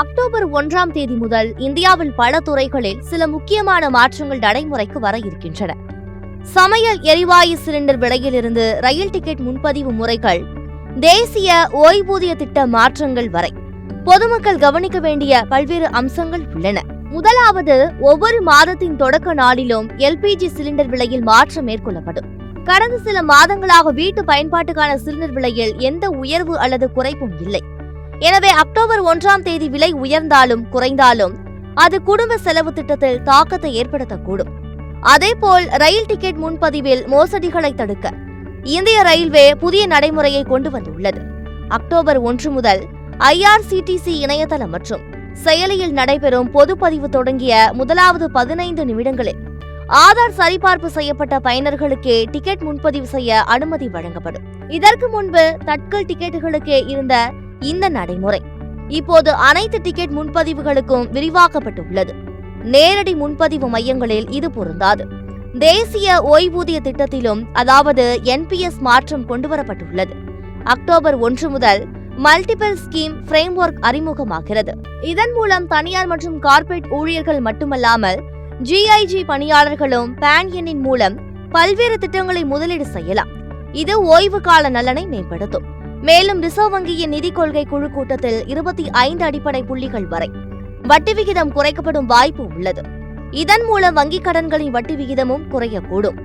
October ஒன்றாம் தேதி முதல் இந்தியாவில் பல துறைகளில் சில முக்கியமான மாற்றங்கள் நடைமுறைக்கு வர இருக்கின்றன. சமையல் எரிவாயு சிலிண்டர் விலையிலிருந்து ரயில் டிக்கெட் முன்பதிவு முறைகள் தேசிய ஓய்வூதிய திட்ட மாற்றங்கள் வரை பொதுமக்கள் கவனிக்க வேண்டிய பல்வேறு அம்சங்கள் உள்ளன. முதலாவது ஒவ்வொரு மாதத்தின் தொடக்க நாளிலும் எல்பிஜி சிலிண்டர் விலையில் மாற்றம் மேற்கொள்ளப்படும். கடந்த சில மாதங்களாக வீட்டு பயன்பாட்டுக்கான சிலிண்டர் விலையில் எந்த உயர்வு அல்லது குறைப்பும் இல்லை. எனவே அக்டோபர் ஒன்றாம் தேதி விலை உயர்ந்தாலும் குறைந்தாலும் அது குடும்ப செலவு திட்டத்தில் தாக்கத்தை ஏற்படுத்தக்கூடும். அதேபோல் ரயில் டிக்கெட் முன்பதிவில் மோசடிகளை தடுக்க இந்திய ரயில்வே புதிய நடைமுறையை கொண்டு வந்துள்ளது. அக்டோபர் ஒன்று முதல் ஐஆர்சிடிசி இணையதளம் மற்றும் செயலியில் நடைபெறும் பொதுப்பதிவு தொடங்கிய முதலாவது பதினைந்து நிமிடங்களில் ஆதார் சரிபார்ப்பு செய்யப்பட்ட பயனர்களுக்கே டிக்கெட் முன்பதிவு செய்ய அனுமதி வழங்கப்படும். இதற்கு முன்பு தட்கல் டிக்கெட்டுகளுக்கே இருந்த இந்த நடைமுறை. இப்போது அனைத்து டிக்கெட் முன்பதிவுகளுக்கும் விரிவாக்கப்பட்டுள்ளது. நேரடி முன்பதிவு மையங்களில் இது பொருந்தாது. தேசிய ஓய்வூதிய திட்டத்திலும் அதாவது என்பிஎஸ் மாற்றம் கொண்டுவரப்பட்டுள்ளது. அக்டோபர் ஒன்று முதல் மல்டிபிள் ஸ்கீம் ஃப்ரேம்வொர்க் அறிமுகமாகிறது. இதன் மூலம் தனியார் மற்றும் கார்ப்பரேட் ஊழியர்கள் மட்டுமல்லாமல் ஜிஐஜி பணியாளர்களும் பேன் எண்ணின் மூலம் பல்வேறு திட்டங்களை முதலீடு செய்யலாம். இது ஓய்வு கால நலனை மேம்படுத்தும். மேலும் ரிசர்வ் வங்கியின் நிதி கொள்கை குழு கூட்டத்தில் இருபத்தி ஐந்து அடிப்படை புள்ளிகள் வரை வட்டி விகிதம் குறைக்கப்படும் வாய்ப்பு உள்ளது. இதன் மூலம் வங்கிக் கடன்களின் வட்டி விகிதமும் குறையக்கூடும்.